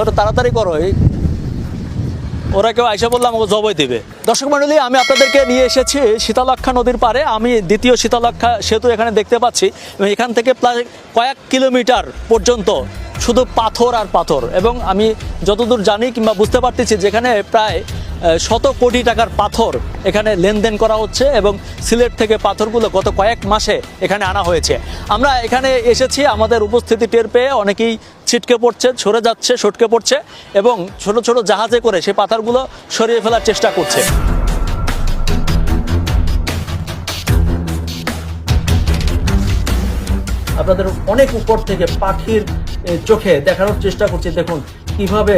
ওটা তাড়াতাড়ি করো, এই। ওরা কেউ আইসা বললাম আমাকে জবই দেবে। দর্শক মন্ডলী আমি আপনাদেরকে নিয়ে এসেছি শীতলক্ষা নদীর পারে আমি দ্বিতীয় শীতলক্ষা সেতু এখানে দেখতে পাচ্ছি। এখান থেকে প্রায় কয়েক কিলোমিটার পর্যন্ত শুধু পাথর আর পাথর। এবং আমি যতদূর জানি কিংবা বুঝতে পারতেছি, যেখানে প্রায় শত কোটি টাকার পাথর এখানে লেনদেন করা হচ্ছে এবং সিলেট থেকে পাথরগুলো গত কয়েক মাসে এখানে আনা হয়েছে। আমরা এখানে এসেছি, আমাদের উপস্থিতি টের পেয়ে অনেকেই ছিটকে পড়ছে সরে যাচ্ছে, সটকে পড়ছে এবং ছোট ছোট জাহাজে করে সেই পাথরগুলো সরিয়ে ফেলার চেষ্টা করছে। আপনাদের অনেক উপর থেকে পাখির চোখে দেখানোর চেষ্টা করছি। দেখুন, কীভাবে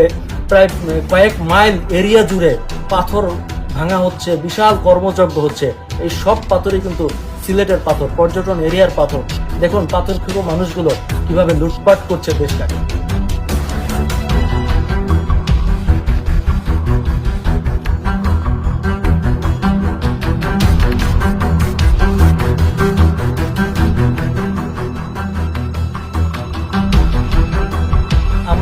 প্রায় কয়েক মাইল এরিয়া জুড়ে পাথর ভাঙা হচ্ছে, বিশাল কর্মযজ্ঞ হচ্ছে। এই সব পাথরই কিন্তু সিলেটের পাথর, পর্যটন এরিয়ার পাথর। দেখুন পাথর খুব মানুষগুলো কীভাবে লুটপাট করছে দেশটাকে।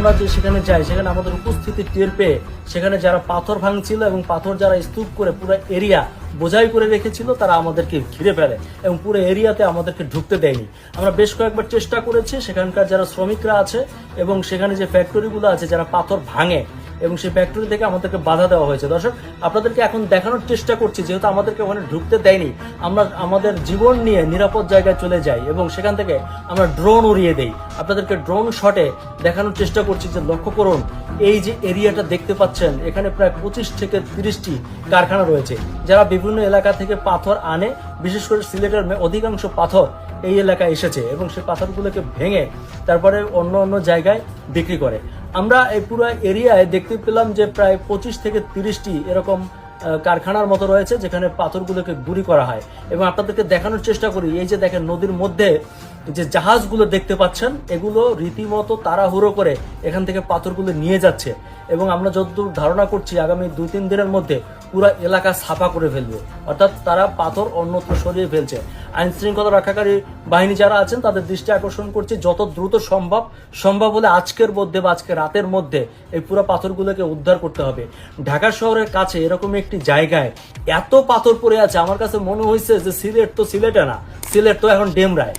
আমরা যে সেখানে যাই, সেখানে আমাদের উপস্থিতি টের পেয়ে সেখানে যারা পাথর ভাঙছিল এবং পাথর যারা স্তূপ করে পুরো এরিয়া বোঝাই করে রেখেছিল, তারা আমাদেরকে ঘিরে ফেলে এবং পুরো এরিয়াতে আমাদেরকে ঢুকতে দেয়নি। আমরা বেশ কয়েকবার চেষ্টা করেছি, সেখানকার যারা শ্রমিকরা আছে এবং সেখানে যে ফ্যাক্টরিগুলো আছে, যারা পাথর ভাঙে এবং সেই ফ্যাক্টরি থেকে আমাদেরকে বাধা দেওয়া হয়েছে। দর্শক, আপনাদেরকে এখন দেখানোর চেষ্টা করছি, যেহেতু আমাদেরকে ওখানে ঢুকতে দেয়নি, আমরা, আমাদের জীবন নিয়ে নিরাপদ জায়গায় চলে যাই এবং সেখান থেকে আমরা ড্রোন উড়িয়ে দেই। আপনাদেরকে ড্রোন শটে দেখানোর চেষ্টা করছি যে লক্ষ্য করুন, এই যে এরিয়াটা দেখতে পাচ্ছেন, এখানে প্রায় পঁচিশ থেকে তিরিশটি কারখানা রয়েছে, যারা বিভিন্ন এলাকা থেকে পাথর আনে, বিশেষ করে সিলেটের অধিকাংশ পাথর এই এলাকায় এসেছে এবং সেই পাথরগুলোকে ভেঙে তারপরে অন্য অন্য জায়গায় বিক্রি করে। আমরা এই পুরো এরিয়ায় দেখতে পেলাম যে প্রায় পঁচিশ থেকে তিরিশটি এরকম কারখানার মতো রয়েছে যেখানে পাথরগুলোকে গুঁড়ি করা হয়। এবং আপনাদেরকে দেখানোর চেষ্টা করি, এই যে দেখেন নদীর মধ্যে যে জাহাজগুলো দেখতে পাচ্ছেন, এগুলো রীতিমতো তাড়াহুড়ো করে এখান থেকে পাথরগুলো নিয়ে যাচ্ছে এবং আমরা যতদূর ধারণা করছি আগামী দুই তিন দিনের মধ্যে পুরো এলাকা সাফা করে ফেলবে। অর্থাৎ তারা পাথর অন্যত্র সরিয়ে ফেলছে। আইন শৃঙ্খলা রক্ষাকারী বাহিনী যারা আছেন, তাদের দৃষ্টি আকর্ষণ করছে যত দ্রুত সম্ভব সম্ভব হলে আজকের মধ্যে বা আজকে রাতের মধ্যে এই পুরো পাথরগুলোকে উদ্ধার করতে হবে। ঢাকা শহরের কাছে এরকম একটি জায়গায় এত পাথর পড়ে আছে, আমার কাছে মনে হয়েছে যে সিলেট তো সিলেটে না, সিলেট তো এখন ডেমরায়।